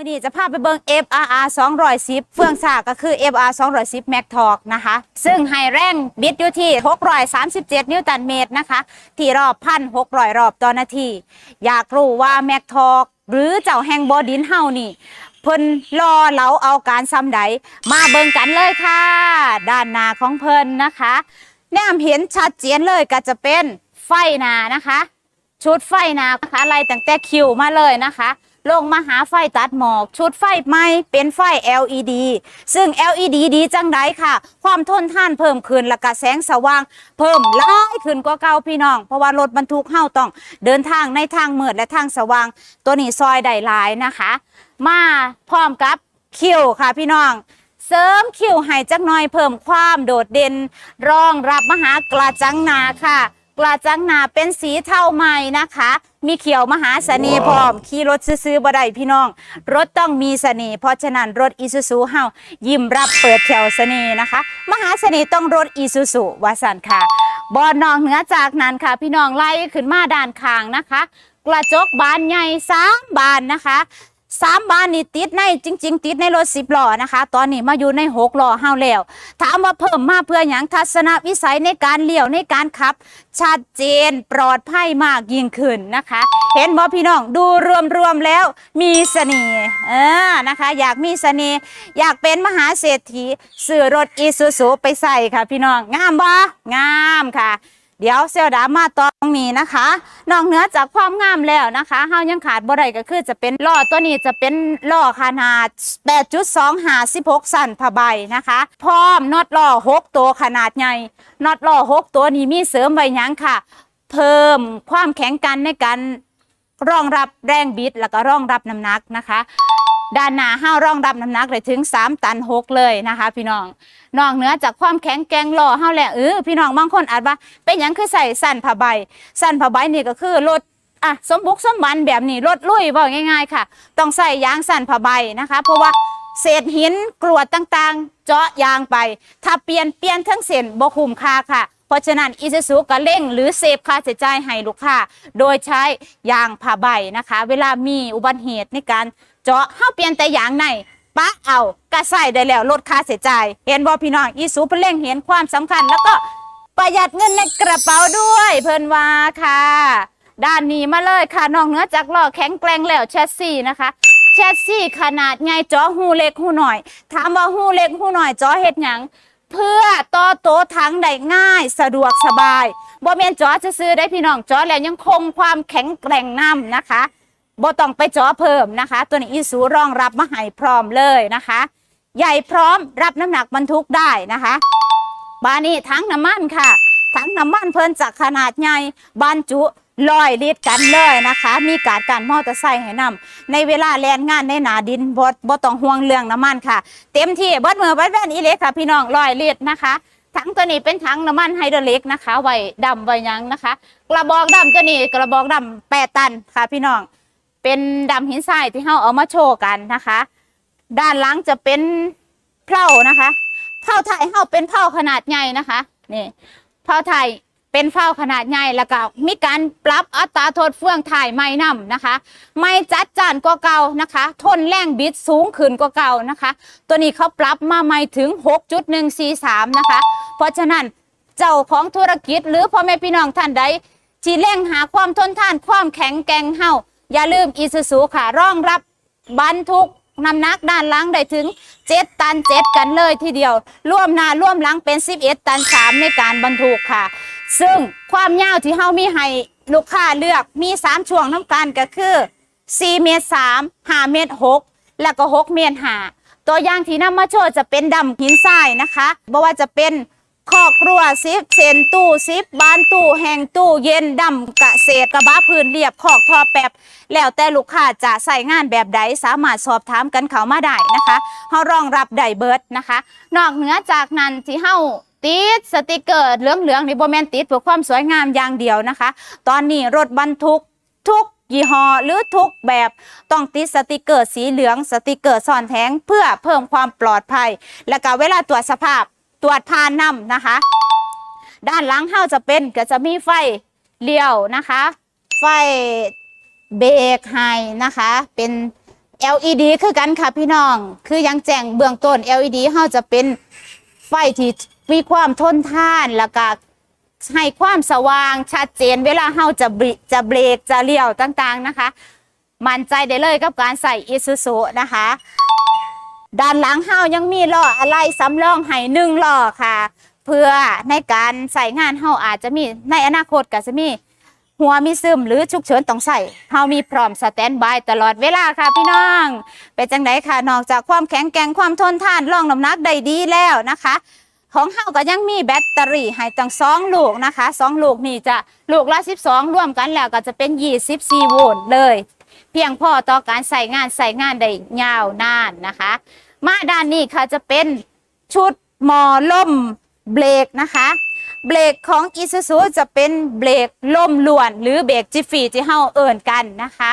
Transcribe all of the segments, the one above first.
มื่อนี้จะพาไปเบิง FRR 210 เฟื่องซ่าก็คือ FRR 210 Max Torque นะคะ ซึ่งให้แรงบิดอยู่ที่ 637 นิวตันเมตรนะคะ ที่รอบ 1,600 รอบต่อนาที อยากรู้ว่า Max Torque หรือเจ้าแห่งบอดินเฮานี่เพิ่นรอเหลาเอาการซ้ำใดมาเบิงกันเลยค่ะ ด้านหน้าของเพิ่นนะคะแนมเห็นชัดเจนเลยก็จะเป็นไฟหนานะคะ ชุดไฟหนานะคะไล่ตั้งแต่คิวมาเลยนะคะ ลงมาหาไฟตัดหมอก ชุดไฟใหม่เป็นไฟ LED ซึ่ง LED ดีจังไดค่ะ ความทนทานเพิ่มขึ้นและก็แสงสว่าง เพิ่มหลายขึ้นกว่าเก่าพี่น้อง เพราะว่ารถบรรทุกเฮาต้อง เดินทางในทางมืดและทางสว่าง ตัวนี้ซอยได้หลายนะคะ มาพร้อมกับคิวค่ะพี่น้องเสริมคิวให้จักหน่อยเพิ่มความโดดเด่นรองรับมหากระจังนาค่ะ กระจังหนาเป็นสีเทาใหม่นะคะ มีเขียวมหาเสน่ห์พร้อมขี่รถซื้อๆบ่ได้พี่น้อง รถต้องมีเสน่ห์เพราะฉะนั้นรถอีซูซูเฮายิ้มรับเปิดแถวเสน่ห์นะคะ มหาเสน่ห์ต้องรถอีซูซูวาสันค่ะบอนนอกเหนือจากนั้นค่ะ พี่น้องไล่ขึ้นมาด้านข้างนะคะ กระจกบานใหญ่สามบานนะคะ สามบานนี่ติดในจริง ๆ ติดในรถสิบล้อนะคะ ตอนนี้มาอยู่ในหกล้อเฮาแล้ว ถามว่าเพิ่มมาเพื่ออย่างทัศนวิสัยในการเลี้ยวในการขับ ชัดเจนปลอดภัยมากยิ่งขึ้นนะคะ เห็นบ่พี่น้องดูรวมๆแล้วมีเสน่ห์เออนะคะ อยากมีเสน่ห์อยากเป็นมหาเศรษฐีซื้อรถอีซูซูไปใส่ค่ะพี่น้องงามบ่งามค่ะ เดี๋ยวเซลดามาตรงนี้นะคะ นอกเหนือจากความงามแล้วนะคะเฮายังขาดบ่ได้ก็คือจะเป็นล้อตัวนี้จะเป็นล้อขนาด 8.2หา16สั้นผ้าใบนะคะ พร้อมน็อตล้อ6ตัวขนาดใหญ่น็อตล้อ6ตัวนี้มีเสริมไว้ยังค่ะ เพิ่มความแข็งกันในการรองรับแรงบิดแล้วก็รองรับน้ำหนักนะคะ ด้านหน้าห้ารองรับน้ำหนักเลยถึง 3 ตัน6เลยนะคะ พี่น้องนอกเหนือจากความแข็งแกร่งล้อเฮาแล้วเออพี่น้องบางคนอาจว่า เป็นยังคือใส่สั้นผ้าใบ สั้นผ้าใบนี่ก็คือรถอะสมบุกสมบันแบบนี้รถลุยว่าง่าย ๆ ค่ะ ต้องใส่ยางสั้นผ้าใบนะคะ เพราะว่าเศษหินกรวดต่างๆ เจาะยางไป ถ้าเปลี่ยนเปลี่ยนทั้งเส้นบ่คุ้มค่าค่ะ เพราะฉะนั้นอีซูซูก็เร่งหรือเซฟค่าใช้จ่ายให้ลูกค้า โดยใช้ยางผ้าใบนะคะ เวลามีอุบัติเหตุในการ เจาะเฮาเปลี่ยนแต่อย่างในปะเอากระใส่ได้แล้วลดค่าเสียใจเห็นบ่พี่น้องอีสูเพิ่นเร่งเห็นความสำคัญ แล้วก็ประหยัดเงินในกระเป๋าด้วย เพิ่นว่าค่ะ ด้านนี้มาเลยค่ะนอกเหนือจากล้อแข็งแกร่งแล้วแชสซี่นะคะแชสซี่ขนาดใหญ่จอหูเล็กหูหน่อย ถามว่าหูเล็กหูหน่อยจอเฮ็ดหยังเพื่อต่อโตะทั้งได้ง่ายสะดวกสบายบ่แม่นจอจะซื้อได้พี่น้องจอแล้วยังคงความแข็งแกร่งนํนะคะ บ่ต้องไปเจาะเพิ่มนะคะ ตัวนี้อีสูรองรับมาให้พร้อมเลยนะคะ ใหญ่พร้อมรับน้ำหนักบรรทุกได้นะคะบานี้ทั้งน้ำมันค่ะทั้งน้ำมันเพิ่นจากขนาดใหญ่บรรจุลอยลิตรกันเลยนะคะ มีการการมอเตอร์ไซค์ให้นำในเวลาแลนงานในหนาดินบ่บ่ต้องห่วงเรื่องน้ำมันค่ะ เต็มที่เบิดมือเบิดแว่นอีเล็กค่ะ พี่น้องลอยลิตรนะคะถังตัวนี้เป็นถังน้ำมันไฮดรอลิกนะคะไว้ดำไว้ยังนะคะ กระบอกดำตัวนี้กระบอกดำแปดตันค่ะพี่น้อง เป็นดำหินทรายที่เราเอามาโชว์กันนะคะ ด้านหลังจะเป็นเพลานะคะเพลาไทยเราเป็นเพลาขนาดใหญ่นะคะนี่เพลาไทยเป็นเพลาขนาดใหญ่แล้วก็มีการปรับอัตราโทษเฟื่องถ่ายไม่นำนะคะ ไม่จัดจานกว่าเก่านะคะ ทนแรงบิดสูงขึ้นกว่าเก่านะคะ ตัวนี้เขาปรับมาใหม่ถึง 6.143 นะคะ เพราะฉะนั้นเจ้าของธุรกิจหรือพ่อแม่พี่น้องท่านใดที่เร่งหาความทนทานความแข็งแกร่งเฮา อย่าลืมอีซูซูค่ะรองรับบรรทุกน้ำหนักด้านหลังได้ถึง 7 ตัน 7 กันเลยทีเดียว ร่วมหน้าร่วมหลังเป็น 11 ตัน 3 ในการบรรทุกค่ะ ซึ่งความยาวที่เฮามีให้ลูกค้าเลือกมี 3 ช่วงน้ำกันก็คือ 4 เมตร 3 5 เมตร 6 แล้วก็ 6 เมตร 5 ตัวอย่างที่นำมาโชว์จะเป็นดำหินทรายนะคะบ่ว่าจะเป็น คอกครัวซิปเซนตู้ซิปบ้านตู้แห่งตู้เย็นดำเกษกระบะพื้นเรียบคอกทอแปบแล้วแต่ลูกค้าจะใส่งานแบบใดสามารถสอบถามกันเขามาได้นะคะเฮารองรับได้เบิร์ดนะคะ นอกเหนือจากนั้นที่เฮาติดสติกเกอร์เหลืองๆนี่บ่แมนติดเพื่อความสวยงามอย่างเดียวนะคะ ตอนนี้รถบรรทุกทุกยี่ห้อหรือทุกแบบต้องติดสติกเกอร์สีเหลือง สติกเกอร์ซ่อนแทงเพื่อเพิ่มความปลอดภัย และก็เวลาตรวจสภาพ ตรวจพานนำนะคะ ด้านหลังเฮาจะเป็นก็จะมีไฟเลี้ยวนะคะ ไฟเบรกให้นะคะ เป็น LED คือกันค่ะพี่น้อง คือยังแจ้งเบื้องต้น LED เฮาจะเป็นไฟที่มีความทนทานแล้วก็ให้ความสว่างชัดเจน เวลาเฮาจะบิจะเบรกจะเลี้ยวต่างๆนะคะ มั่นใจได้เลยกับการใส่อิซูซุนะคะ ด้านหลังเฮายังมีล้ออะไรสำรองให้หนึ่งล้อค่ะ เพื่อในการใส่งานเฮาอาจจะมีในอนาคตก็จะมีหัวมีซึมหรือฉุกเฉินต้องใส่เฮามีพร้อมสแตนบายตลอดเวลาค่ะพี่น้อง เป็นจังไดค่ะ นอกจากความแข็งแกร่งความทนทานรองน้ำหนักได้ดีแล้วนะคะ ของเฮาก็ยังมีแบตเตอรี่ให้ตั้งสองลูกนะคะสองลูกนี่จะลูกละ 12ร่วมกันแล้วก็จะเป็น 24 โวลต์เลย เพียงพอต่อการใส่งานใส่งานได้ยาวนานนะคะ มาด้านนี้ค่ะจะเป็นชุดหมอล่มเบรกนะคะเบรกของ i s u z u จะเป็นเบรกล่มล้วน หรือเบรกจิฟฟี่ที่เฮาเอิ่นกันนะคะ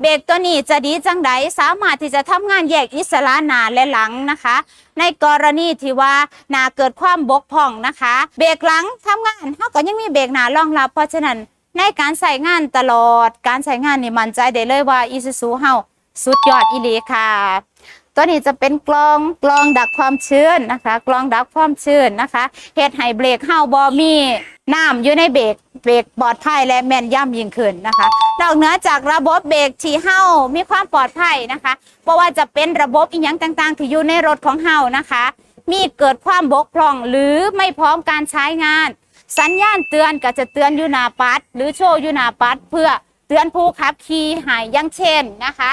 เบรกตัวนี้จะดีจังไดสามารถที่จะทำงานแยกอิสระหน้าและหลังนะคะ ในกรณีที่ว่าหน้าเกิดความบกพร่องนะคะ เบรกหลังทำงานเฮาก็ยังมีเบรกหน้ารองรับเพราะฉะนั้น ในการใส่งานตลอดการใส่งานนี่มั่นใจได้เลยว่า i s u z u เฮาสุดยอดอีหลีค่ะ ตัวนี้จะเป็นกลองกลองดักความชื้นนะคะกลองดักความชื้นนะคะเฮ็ดให้เบรกเฮาบอมีน้ำอยู่ในเบรกเบรกปลอดภัยและแม่นย่ำยิ่งขึ้นนะคะนอกเหนือจากระบบเบรกที่เฮามีความปลอดภัยนะคะเพราะว่าจะเป็นระบบอีหยังต่างๆ ที่อยู่ในรถของเฮานะคะ มีเกิดความบกพร่องหรือไม่พร้อมการใช้งาน สัญญาณเตือนก็จะเตือนอยู่นาปัดหรือโชว์อยู่นาปัดเพื่อเตือนผู้ขับขี่หายย่างเช่นนะคะ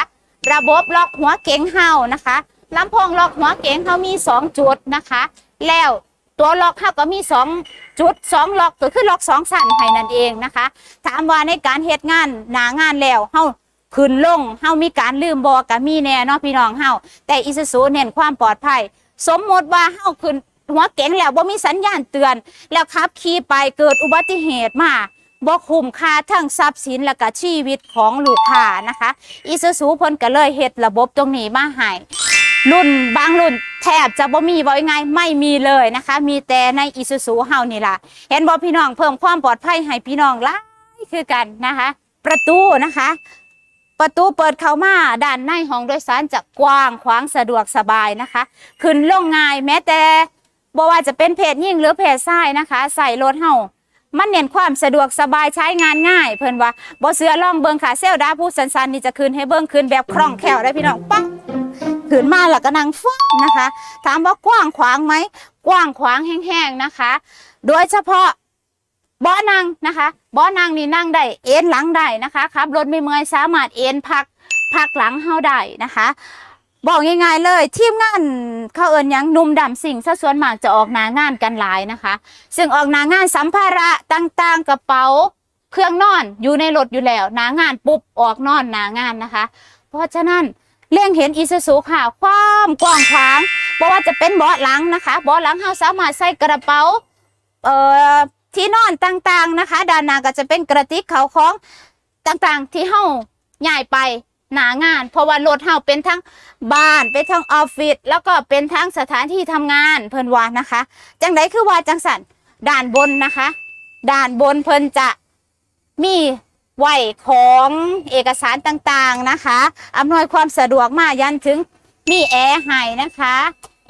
ระบบล็อกหัวเก๋งเฮานะคะลำโพงล็อกหัวเก๋งเฮามี 2 จุดนะคะ แล้วตัวล็อกเฮาก็มี 2 จุด 2 ล็อกก็คือล็อก2สั่นให้นั่นเองนะคะ ถามว่าในการเฮ็ดงานหนางานแล้วเฮาขึ้นลงเฮามีการลืมบอก็มีแน่เนาะพี่น้องเฮาแต่อิซูซูเน้นความปลอดภัย สมมติว่าเฮาขึ้น หัวเก๋งแล้วบ่มีสัญญาณเตือน แล้วขับขี่ไปเกิดอุบัติเหตุมาบ่คุ้มค่าทั้งทรัพย์สินและก็ชีวิตของลูกค้านะคะ อิซูซูเพิ่นก็เลยเฮ็ดระบบตรงนี้มาให้รุ่นบางรุ่นแทบจะบ่มีบ่ยังไงไม่มีเลยนะคะ มีแต่ในอิซูซูเฮานี่ล่ะ เห็นบ่พี่น้องเพิ่มความปลอดภัยให้พี่น้องลายคือกันนะคะ ประตูนะคะ ประตูเปิดเข้ามาด้านในห้องโดยสารจะกว้างขวางสะดวกสบายนะคะ ขึ้นลงง่ายแม้แต่ บ่ว่าจะเป็นเพจยิ่งหรือเพจซ้ายนะคะ ใส่รถเฮามันเน้นความสะดวกสบายใช้งานง่าย เพิ่นว่าบ่เสือล่องเบิงขาเซลดาผู้สันสันๆนี่จะคืนให้เบิงคืนแบบคล่องแคล่วได้พี่น้องปั๊บขืนมาแล้วก็นั่งฟึบนะคะ ถามว่ากว้างขวางไหมกว้างขวางแห้งๆนะคะ โดยเฉพาะเบาะนั่งนะคะเบาะนั่งนี่นั่งได้เอ็นหลังได้นะคะขับรถไม่เมื่อยสามารถเอ็นพักพักหลังเฮาได้นะคะ บอกง่ายๆเลย ทีมงานเขาเอิญยังนุ่มดำสิ่งซะส่วนมากจะออกหนางานกันหลายนะคะ ซึ่งออกหนางานสัมภาระต่างๆกระเป๋า เครื่องนอนอยู่ในรถอยู่แล้วหนางานปุ๊บออกนอนหนางานนะคะ เพราะฉะนั้นเลี่ยงเห็นอีซูซูค่ะความกว้างขวางเพราะว่าจะเป็นเบาะหลังนะคะเบาะหลังเราสามารถใส่กระเป๋าเอ่อที่นอนต่างๆนะคะด้านหน้าก็จะเป็นกระติกเขาของต่างๆที่เฮาย้ายไป หนางาน เพราะว่ารถเฮาเป็นทั้งบ้านเป็นทั้งออฟฟิศแล้วก็เป็นทั้งสถานที่ทำงานเพิ่นว่านะคะ จังไดคือว่าจังสันด้านบนนะคะด้านบนเพิ่นจะมีไหวของเอกสารต่างๆนะคะอำนวยความสะดวกมายันถึงมีแอร์ให้นะคะ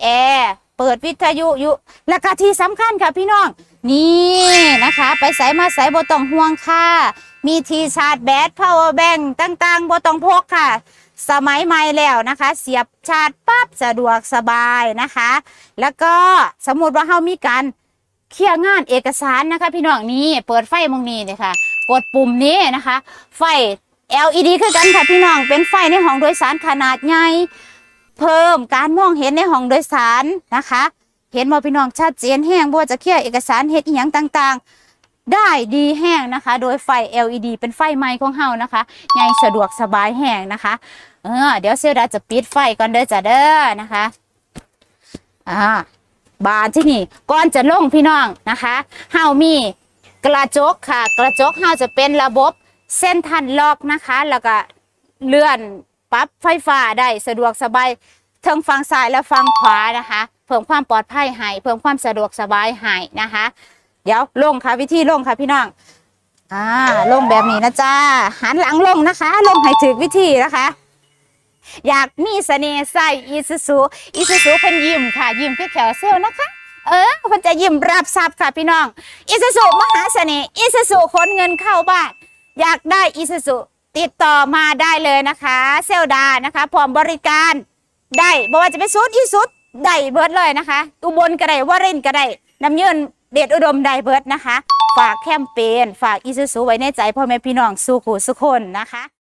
แอร์ เปิดวิทยุอยู่และก็ที่สำคัญค่ะพี่น้อง นี่นะคะ ไปใส่มาใส่บ่ต้องห่วงค่ะ มีทีชาร์จแบต power bank ต่างๆบ่ต้องพกค่ะ สมัยใหม่แล้วนะคะ เสียบชาร์จปั๊บสะดวกสบายนะคะ แล้วก็สมมติว่าเฮามีการเคลียร์งานเอกสารนะคะ พี่น้องนี่เปิดไฟมองนี้เลยค่ะ กดปุ่มนี้นะคะ ไฟ LED คือกันค่ะพี่น้องเป็นไฟในห้องโดยสารขนาดใหญ่ เพิ่มการมองเห็นในห้องโดยสารนะคะ เห็นว่พี่น้องชัดเจนแห้งบ่ว่าจะเคลียร์เอกสารเฮ็ดอีหยังต่างๆ ได้ดีแห้งนะคะ โดยไฟ LED เป็นไฟใหม่ของเฮานะคะใหญ่สะดวกสบายแห้งนะคะ เออเดี๋ยวเซลดาจะปิดไฟก่อนเด้อจ้ะเด้อนะคะอ่าบานที่นี่ก่อนจะลงพี่น้องนะคะเฮามีกระจกค่ะ กระจกเฮาจะเป็นระบบเส้นทันล็อกนะคะ แล้วก็เลื่อน ปรับไฟฟ้าได้สะดวกสบายทั้งฝั่งซ้ายและฝั่งขวานะคะ เพิ่มความปลอดภัยให้เพิ่มความสะดวกสบายให้นะคะ เดี๋ยวลงค่ะวิธีลงค่ะพี่น้องอ่าลงแบบนี้นะจ้าหันหลังลงนะคะ ลงให้ถึกวิธีนะคะอยากมีเสน่ห์ใส่อีซูซูอีซูซูเพิ่นยิ้มค่ะ ยิ้มคือแขวเซลนะคะ เออเพิ่นจะยิ้มรับทรัพย์ค่ะพี่น้องอีซูซูมหาเสน่ห์อีซูซูขนเงินเข้าบ้าน อยากได้อีซูซู ติดต่อมาได้เลยนะคะ เซลดานะคะพร้อมบริการได้บ่ว่าจะเป็นซูดอีซูดได้เบิร์ดเลยนะคะ อุบลก็ได้วารินก็ได้น้ำเยินเดชอุดมได้เบิร์ดนะคะ ฝากแคมเปญฝากอีซูซูไว้ในใจพ่อแม่พี่น้องสู้ขู่สุคนนะคะ